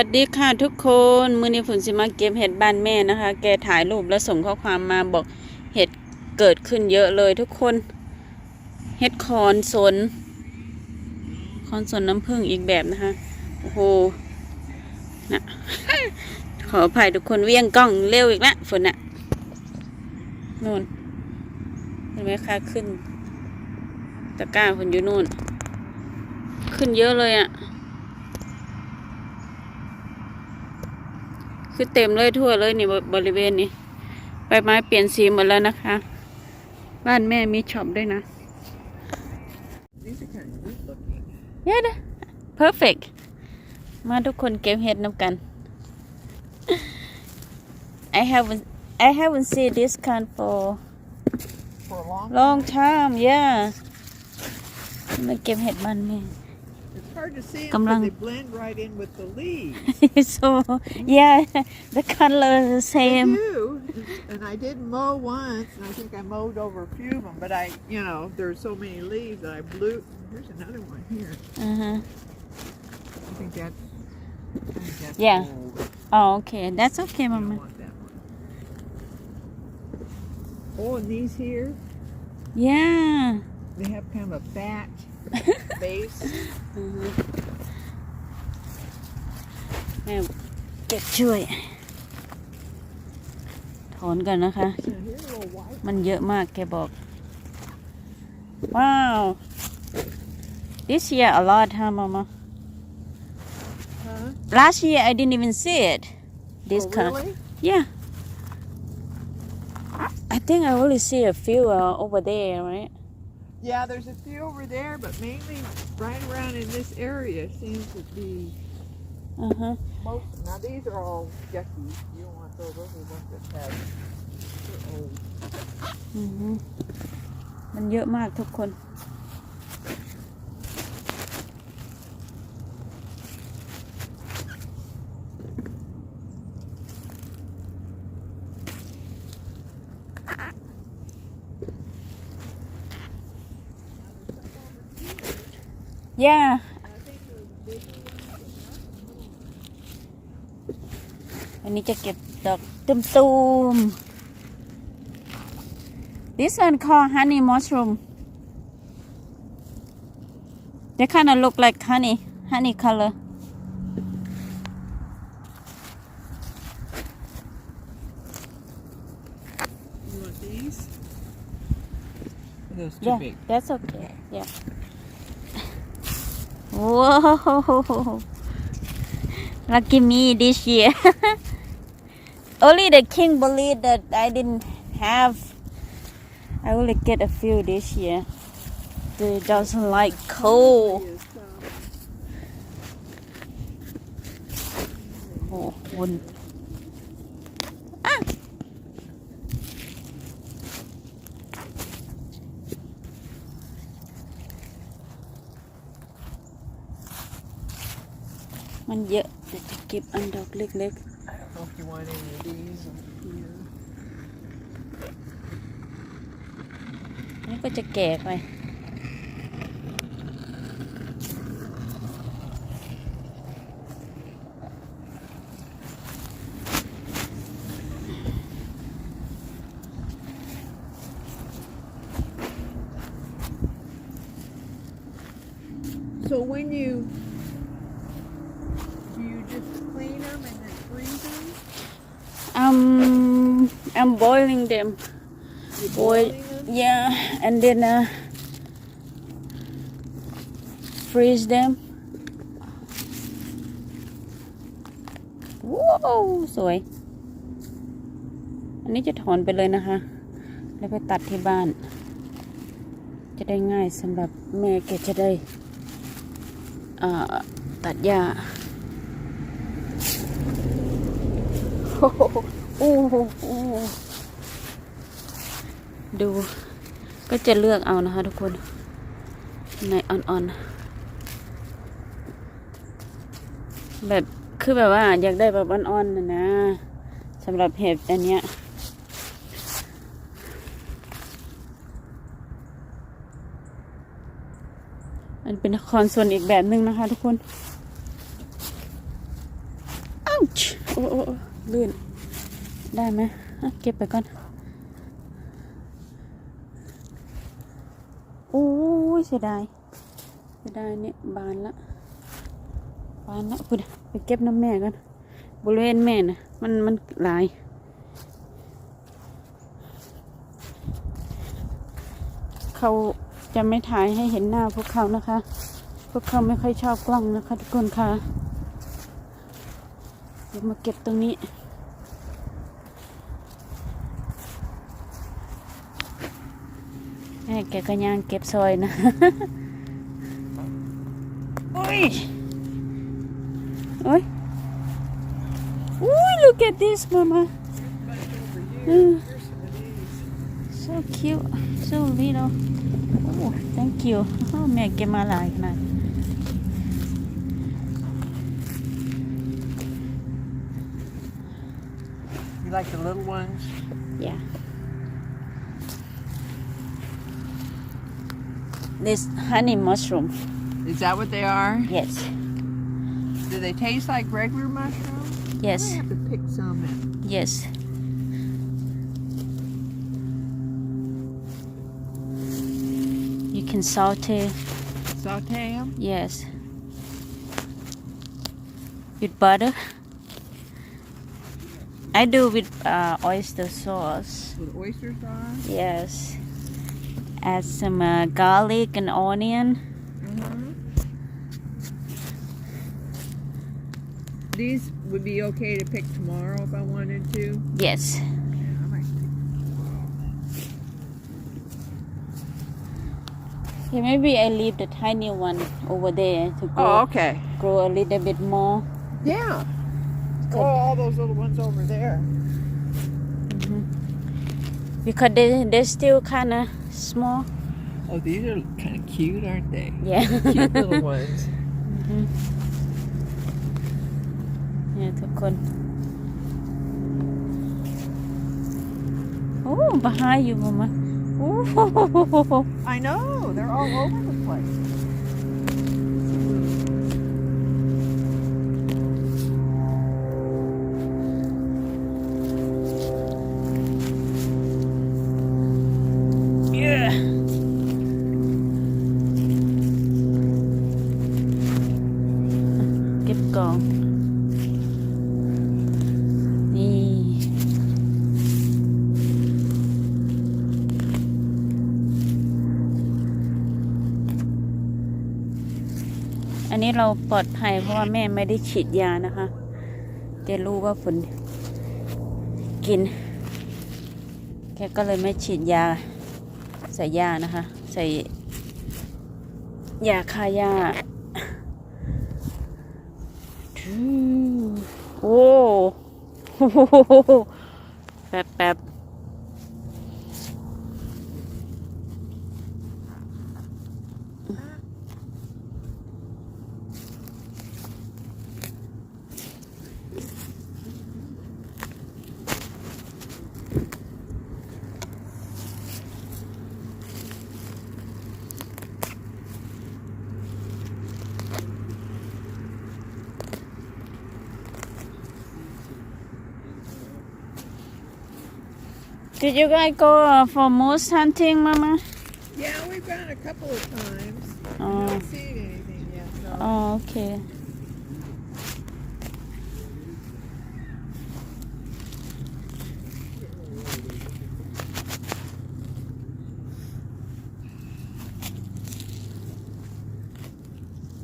วัสดีค่ะทุกคนมือนี้ฝนสิมาเก็บเห็ดบ้านแม่นะคะ แกถ่ายรูปแล้วส่งข้อความมาบอกเห็ดเกิดขึ้นเยอะเลยทุกคน เห็ดคอนสน คอนสนน้ำผึ้งอีกแบบนะคะ โอ้โหนะขออภัยทุกคนเวียงกล้องเร็วอีกแล้วฝนน่ะนู่นเห็นไหมคะขึ้นตะกร้าฝนอยู่นู่น ขึ้นเยอะเลยอะะ คือเต็มเลยทั่วเลยนี่บบริเวณนี้ใบไม้เปลี่ยนสีหมดแล้วนะคะ บ้านแม่มีช็อปด้วยนะ These are kind of neat looking. เย้เด้ perfect มาทุกคนเก็บเห็ดน้ำกัน I haven't I haven't seen this kind for For a long long time yeah มาเก็บเห็ดบ้านแม่ them ลัง because they blend right in with the leaves. so yeah the color is the They same do. And I did mow once, and I think I mowed over a few of them, but I, you know, there's so many leaves that I blew. Here's another one here. uh-huh I think that's, I think that's Yeah. old. oh okay that's okay mama want that one. Oh, and these here, yeah they have kind of a fat base. อือฮึแม่เก็บช่วย ถอนกันนะคะ Now, here's a little white. มันเยอะมากแกบอก ว้าว this year a lot huh mama Huh? last year I didn't even see it this oh, kind really? yeah I think I only see a few uh, over there right Yeah, there's a few over there, but mainly right around in this area seems to be uh-huh most. Now these are all yucky. You don't want those. Those are the ones that have. They're old. อือฮึมันเยอะมากทุกคน yeah I think they're big. อันนี้จะเก็บดอกตุมตูม this one called honey mushroom they kind of look like honey honey color You want these? Those too yeah big. that's okay yeah whoa. Lucky me this year. Only the king believed that I didn't have. I only get a few this year. They doesn't like cold Is, um, มันเยอะแต่จะเก็บอันดอกเล็ก I don't know if you want any of these over here. ๆนี่ก็จะแก่ไป So when you do you just clean them and then freeze them? um I'm boiling them You boil boiling them? Yeah and then uh, freeze them ว้าวสวย อันนี้จะถอนไปเลยนะคะ แล้วไปตัดที่บ้าน จะได้ง่ายสำหรับแม่แกจะได้ตัดหญ้าโอ้โหดู ก็จะเลือกเอานะคะทุกคนในอ่อนๆ แบบคือแบบว่าอยากได้แบบอ่อนๆนะนะสำหรับเห็ดอันเนี้ยมันเป็นคอนส่วนอีกแบบหนึ่งนะคะทุกคน ouch โอ้โอ้ลื่น ได้ไหมเก็บไปก่อน โอ้ ยเสียดายเสียดายเนี่ยบานละบานละพุ่นไปเก็บน้ำแม่กันบริเวณแม่นะมันมันหลายเขาจะไม่ถ่ายให้เห็นหน้าพวกเขานะคะ พวกเขาไม่ค่อยชอบกล้องนะคะทุกคนค่ะเดี๋ยวมาเก็บตรงนี้ แม่แกก็ย่างเก็บซอยนะ โอ้ย โอ้ย Ooh, look at this, Mama. Mm, so cute, so little. Oh, thank you. Oh, แม่เก็บมาหลายขนาด You like the little ones? Yeah. This honey mushroom. Is that what they are? Yes. Do they taste like regular mushrooms? Yes. I have to pick some and Yes. You can saute. saute them. Yes. With butter. I do with uh, oyster sauce. with oyster sauce. Yes. Add some uh, garlic and onion. Mm-hmm. These would be okay to pick tomorrow if I wanted to. Yes. Yeah, I might Okay, maybe I leave the tiny one over there to grow, Oh, okay. grow a little bit more. Yeah. Good. Oh, all those little ones over there. Because they, they're still kind of small. Oh, these are kind of cute, aren't they? Yeah. Cute little ones. เนี่ยทุกคน โอ้ behind you mama โอ้ I know. They're all over the place. เราปลอดภัยเพราะว่าแม่ไม่ได้ฉีดยานะคะ จะรู้ว่าฝนกิน แกก็เลยไม่ฉีดยา ใส่ยานะคะ ใส่ยาคายาทูโอ้โหแป๊บแป๊บ you guys go uh, for moose hunting, Mama? Yeah, we've gone a couple of times. Oh, haven't seen anything yet, though. oh okay.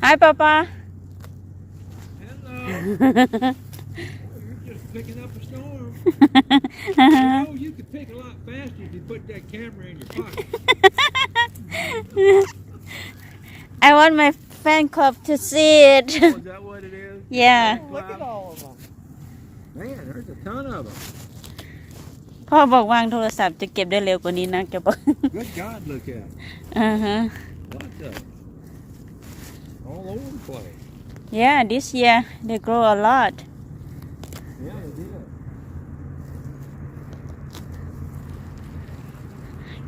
Hi, Papa. Hello. You're just picking up a storm. you know, you could pick a lot faster if you put that camera in your pocket. I want my fan club to see it. Oh, is that what it is? yeah. Oh, look at all of them. Man, there's a ton of them. พ่อบอกวางโทรศัพท์จะเก็บได้เร็วกว่านี้นะแกบอก Good God, look at 'em. อ่าฮะ Lots of 'em. All over the place. Yeah this year they grow a lot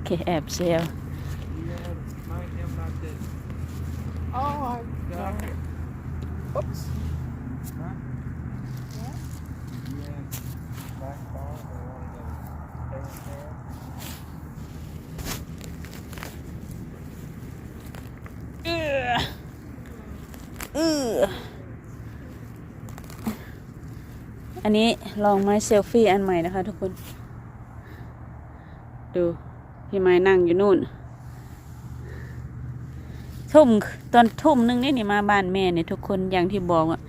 เคแอบเซลเออเอออันนี้ลองไม้เซลฟี่อันใหม่นะคะทุกคน ดู พี่ไม้นั่งอยู่นู่น ทุ่มตอนทุ่มนึงนี่นี่มาบ้านแม่เนี่ยทุกคนอย่างที่บอกอะ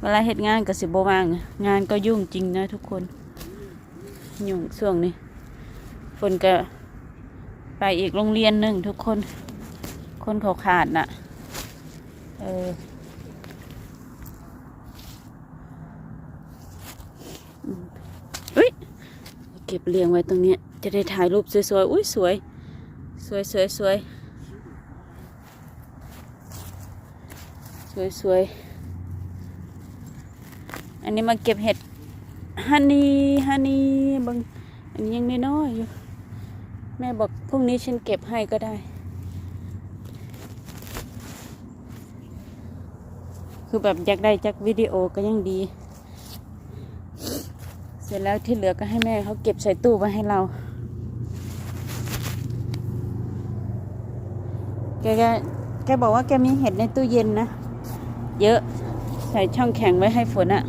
เวลาเหตุงานก็สิบว่าง งานก็ยุ่งจริงนะทุกคน ยุ่งช่วงนี้ฝนก็ไปอีกโรงเรียนหนึ่งทุกคน คนเขาขาดน่ะ เออมอุ้ย เก็บเรียงไว้ตรงนี้จะได้ถ่ายรูปสวยๆ อุ้ยสวย สวยสวยสวยสวยสวยอันนี้มาเก็บเห็ดฮันนี่ฮันนี่บางอันนี้ยังน้อยอยู่ แม่บอกพรุ่งนี้ฉันเก็บให้ก็ได้ คือแบบอยากได้จากวิดีโอก็ยังดี สร็จแล้วที่เหลือก็ให้แม่เขาเก็บใส่ตู้ไว้ให้เรา แกแกแกบอกว่าแกมีเห็ดในตู้เย็นนะ เยอะใส่ช่องแข็งไว้ให้ฝนอะ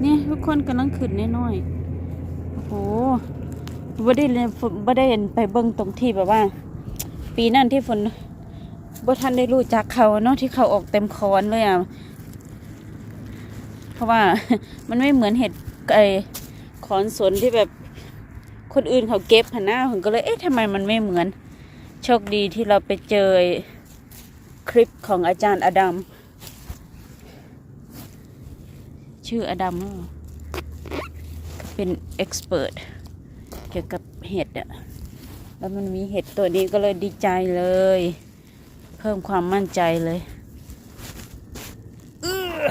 เนี่ยทุกคนกำลังขึ้นน้อยๆโอ้โห บ่ได้เลยฝนบ่ได้เห็นไปเบิ่งตรงที่แบบว่า ปีนั่นที่ฝนบ่ทันได้รู้จักเขาเนาะที่เขาออกเต็มคอนเลยอะเพราะว่ามันไม่เหมือนเห็ดไอขอนสนที่แบบคนอื่นเขาเก็บหันหน้าผมก็เลยเอ๊ะทำไมมันไม่เหมือน โชคดีที่เราไปเจอคลิปของอาจารย์อดัมชื่ออดัมเหรอเป็นเอ็กซ์เพรส เกี่ยวกับเห็ดอะแล้วมันมีเห็ดตัวนี้ก็เลยดีใจเลย เพิ่มความมั่นใจเลยอื้อ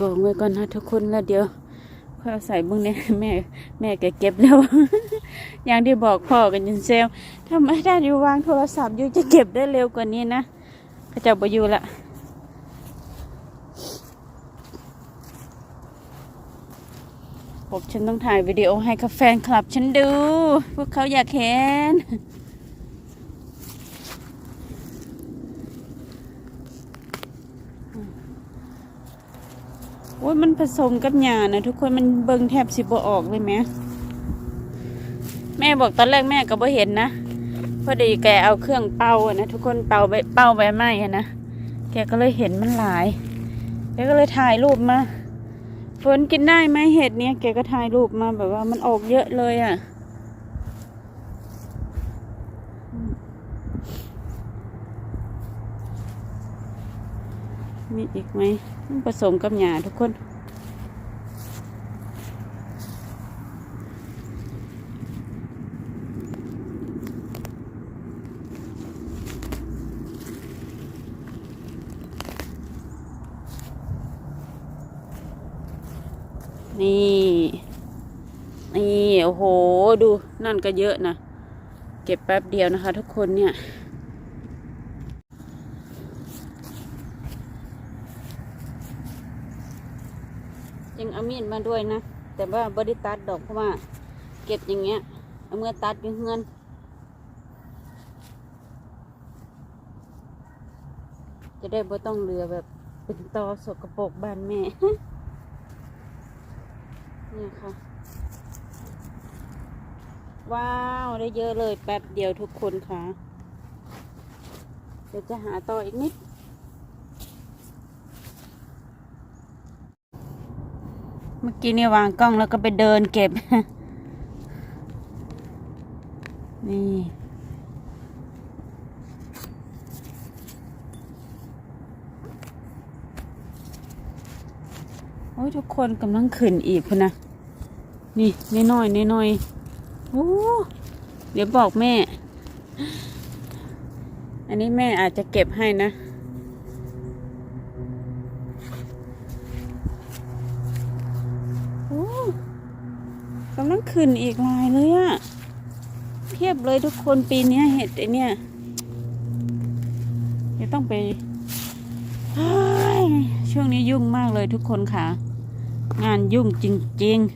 กองไว้ก่อนนะทุกคนแล้วเดี๋ยวค่อยเอาใส่บุ้งเนี่ยแม่แม่แกเก็บแล้ว อย่างที่บอกพ่อกันยินเซลถ้าไม่ได้อยู่วางโทรศัพท์อยู่จะเก็บได้เร็วกว่านี้นะเขาจะบอยู่ละผมฉันต้องถ่ายวิดีโอให้กับแฟนคลับฉันดู พวกเขาอยากเห็น อ้ยมันผสมกับหญ้านะทุกคนมันเบิ่งแทบสิบ่ออกเลยแม่แม่บอกตอนแรกแม่ก็บ่เห็นนะพอดีแกเอาเครื่องเป่าอะนะทุกคนเป่าใบเป่าใบไม้อะนะแกก็เลยเห็นมันหลายแกก็เลยถ่ายรูปมาฝนกินได้ไหมเห็ดเนี้ยแกก็ถ่ายรูปมาแบบว่ามันออกเยอะเลยอะมีอีกไหม ผสมกับหญ้าทุกคนนี่ นี่ โอ้โห ดู นั่นก็เยอะนะ เก็บแป๊บเดียวนะคะทุกคนเนี่ย ยังเอา มีดมาด้วยนะ แต่ว่าบริตัดดอกเพราะว่า เก็บอย่างเงี้ยเอาเมื่อตัดอยู่เงินจะได้บ่ต้องเรือแบบเป็นตอสกปรกบ้านแม่เนี่ยค่ะ ว้าว ได้เยอะเลยแป๊บเดียวทุกคนค่ะ เดี๋ยวจะหาต่ออีกนิด มื่อกี้นี่วางกล้องแล้วก็ไปเดินเก็บ นี่โอ้ยทุกคนกำลังขึ้นอีกพุ่นะ นี่น้อยๆน้อยๆโอ้เดี๋ยวบอกแม่ อันนี้แม่อาจจะเก็บให้นะ กำลังขึ้นอีกลายเลยอะเพียบเลยทุกคนปีนี้เห็ดไอเนี่ยเดี๋ยวต้องไปช่วงนี้ยุ่งมากเลยทุกคนค่ะ งานยุ่งจริงๆ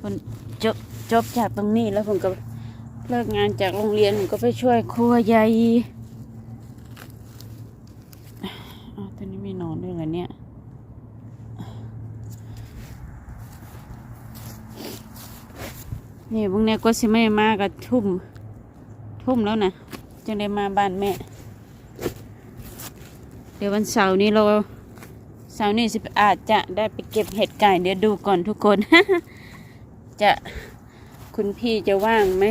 คนจบจบจากตรงนี้แล้วผมก็เลิกงานจากโรงเรียนผมก็ไปช่วยครัวยายอ้าวตอนนี้ไม่นอนด้วยเหรอเนี่ย นี่พวกเนี้ยก็สิไม่มากับทุ่ม ทุ่มแล้วนะจะได้มาบ้านแม่ เดี๋ยววันเสาร์นี้เราเสาร์นี้สิอาจจะได้ไปเก็บเห็ดไก่เดี๋ยวดูก่อนทุกคน จะคุณพี่จะว่างไหม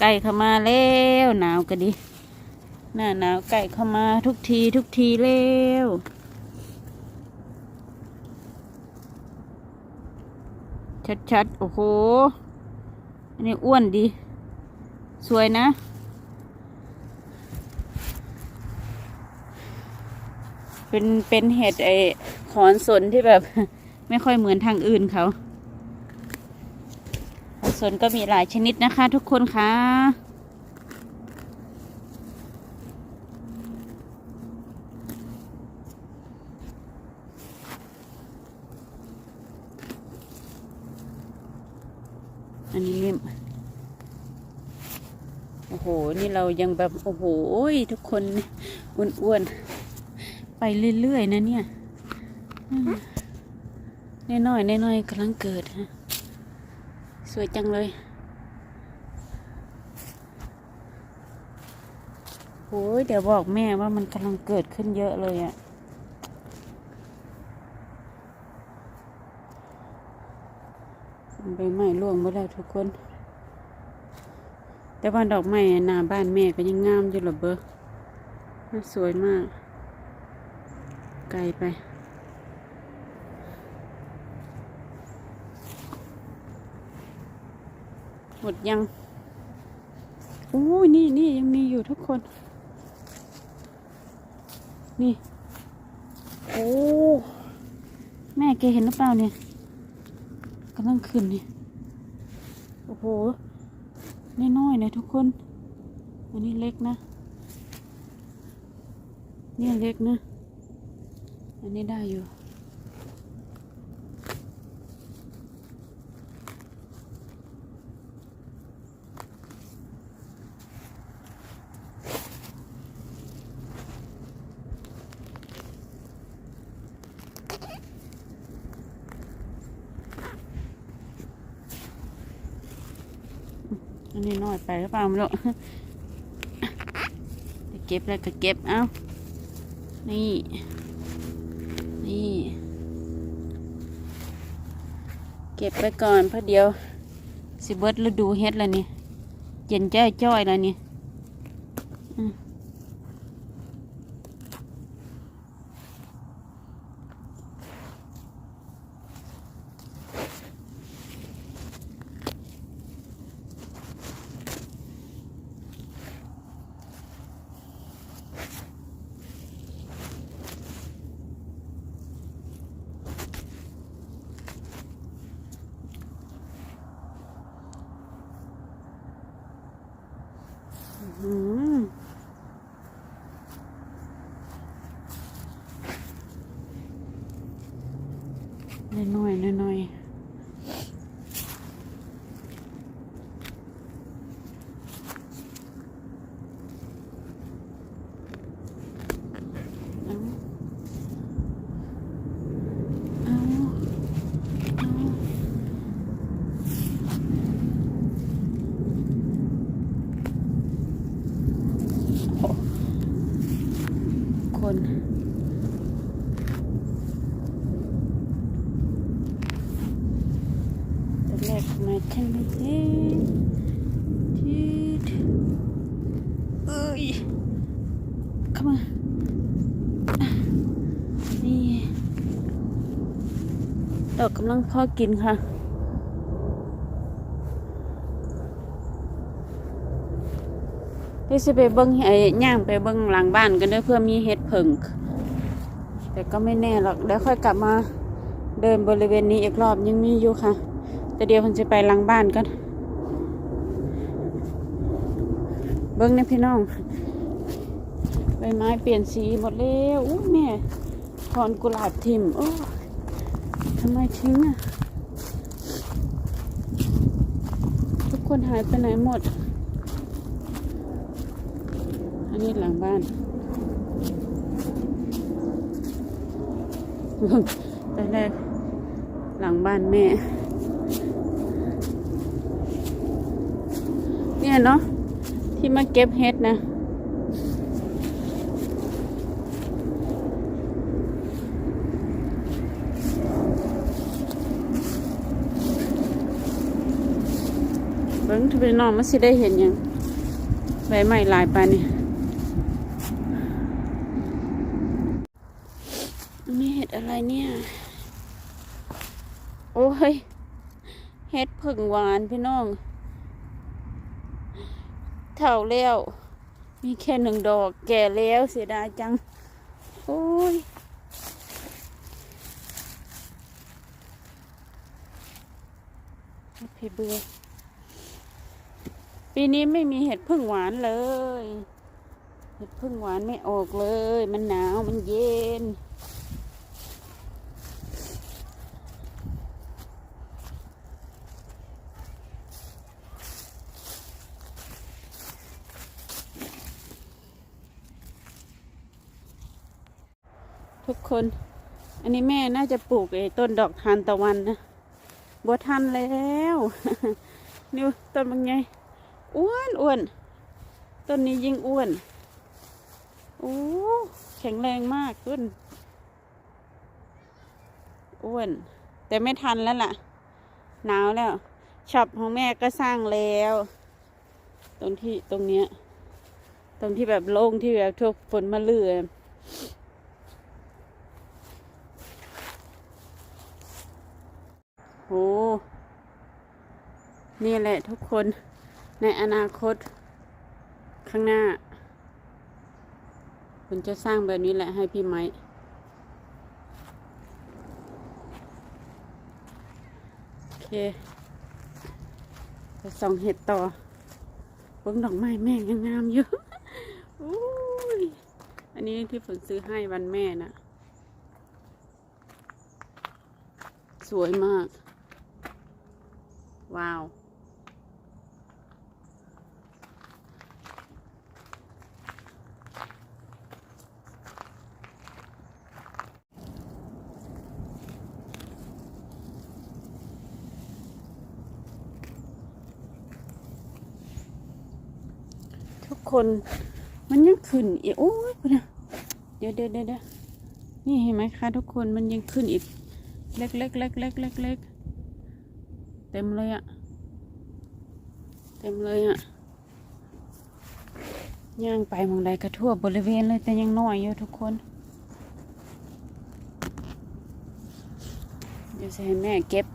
ไก่เข้ามาแล้วหนาวก็ดี หน้าหนาวไก่เข้ามาทุกทีทุกทีแล้ว ชัดๆ โอ้โห อันนี้อ้วนดี สวยนะ เป็นเป็นเห็ดไอขอนสนที่แบบ ไม่ค่อยเหมือนทางอื่นเขาขอนสนก็มีหลายชนิดนะคะทุกคนคะ อันนี้เนี่ยโอ้โห นี่เรายังแบบ โอ้โหทุกคนอ้วนๆ ไปเรื่อยๆนะเนี่ยอืมน้อยๆน้อยๆกำลังเกิดฮะ สวยจังเลยโอ้ยเดี๋ยวบอกแม่ว่ามันกำลังเกิดขึ้นเยอะเลยอะ ใบไม้ร่วงหมดแล้วทุกคน แต่ว่าดอกไม้หน้าบ้านแม่ก็ยังงามอยู่หรอเบอร์สวยมาก ไกลไป หมดยังอู้ยนี่นี่ยังมีอยู่ทุกคน นี่ โอ้ แม่แกเห็นหรือเปล่าเนี่ย กำลังคืนนี่โอ้โหน้อยๆนะทุกคน อันนี้เล็กนะเนี่ยเล็กนะ อันนี้ได้อยู่ อั นนี้น้อยไปหรือเปล่าไม่รู้จะเก็บแล้วก็เก็บ เอานี่ นี่ เก็บไปก่อนเพราะเดียว สิเบิร์ดฤดูเฮ็ดแล้วนี่ เย็นจ้อยจ้อยแล้วนี่อืมอืมน้อยๆน้อยๆเอาเอาเอา คนตัวแรกมาใช่ไหมเอ๊ะจีดเอ้ยเข้ามาดอกกำลังพอกินค่ะพี่สิไปเบิ้งไอ้ย่างไปเบิ้งหลังบ้านกันเด้อเพื่อมีเห็ด เผิงแต่ก็ไม่แน่หรอกเดี๋ยวค่อยกลับมาเดินบริเวณนี้อีกรอบยังมีอยู่ค่ะ แต่เดี๋ยวผมจะไปหลังบ้านกันเบิ้งนะพี่น้องใบไม้เปลี่ยนสีหมดแล้วอู้แม่ถอนกุหลาบทิมโอ้ทำไมทิ้งอะทุกคนหายไปไหนหมด อันนี้หลังบ้าน ตอนแรกหลังบ้านแม่ เนี่ยเนาะที่มาเก็บเห็ดนะเบิ้งทุกพี่น้องมันสิได้เห็นยังใบไม้หลายปานนี่ นี่เห็ดอะไรเนี่ย โอ้ย เห็ดผึ่งหวานพี่น้อง เท่าแล้ว มีแค่หนึ่งดอก แก่แล้วเสียดายจัง โอ้ยพี่เบื่อปีนี้ไม่มีเห็ดพึ่งหวานเลย เห็ดพึ่งหวานไม่ออกเลย มันหนาวมันเย็น อันนี้แม่น่าจะปลูกไอ้ต้นดอกทานตะวันนะบัวทันแล้วนี่ต้นมันไง อ้วนอ้วนต้นนี้ยิ่งอ้วนโอ้แข็งแรงมากต้นอ้วน แต่ไม่ทันแล้วล่ะ หนาวแล้วช็อปของแม่ก็สร้างแล้ว ตรงที่ตรงเนี้ย ตรงที่แบบโล่งที่แบบทุกฝนมาเลื่อย โอ้นี่แหละทุกคนในอนาคต ข้างหน้าคุณจะสร้างแบบนี้แหละให้พี่ไม้โอเคไปส่องเห็ดต่อเบิ้งดอกไม้แม่งงามอยู่อุ้ยอันนี้ที่ฝนซื้อให้วันแม่น่ะสวยมาก ว้าวทุกคนมันยังขึ้นอีกโอ้ยนะเดี๋ยวเดี๋ยวเดี๋ยวเดี๋ยวนี่เห็นไหมคะทุกคนมันยังขึ้นอีก เล็กเล็กเล็กเล็กเล็กเล็ก เต็มเลยอะเต็มเลยอะย่างไปหมองใดกระทั่วบริเวณเลยแต่ยังน้อยอยู่ทุกคน เดี๋ยวจะให้แม่เก็บ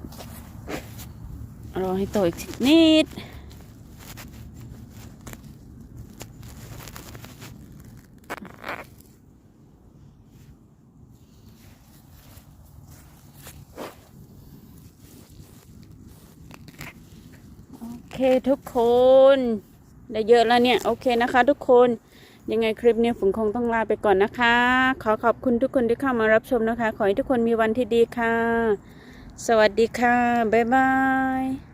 รอให้โตอีกนิด เคทุกคน ได้เยอะแล้วเนี่ย โอเคนะคะ ทุกคน ยังไงคลิปนี้ฝนคงต้องลาไปก่อนนะคะ ขอขอบคุณทุกคนที่เข้ามารับชมนะคะ ขอให้ทุกคนมีวันที่ดีค่ะ สวัสดีค่ะ บ๊ายบาย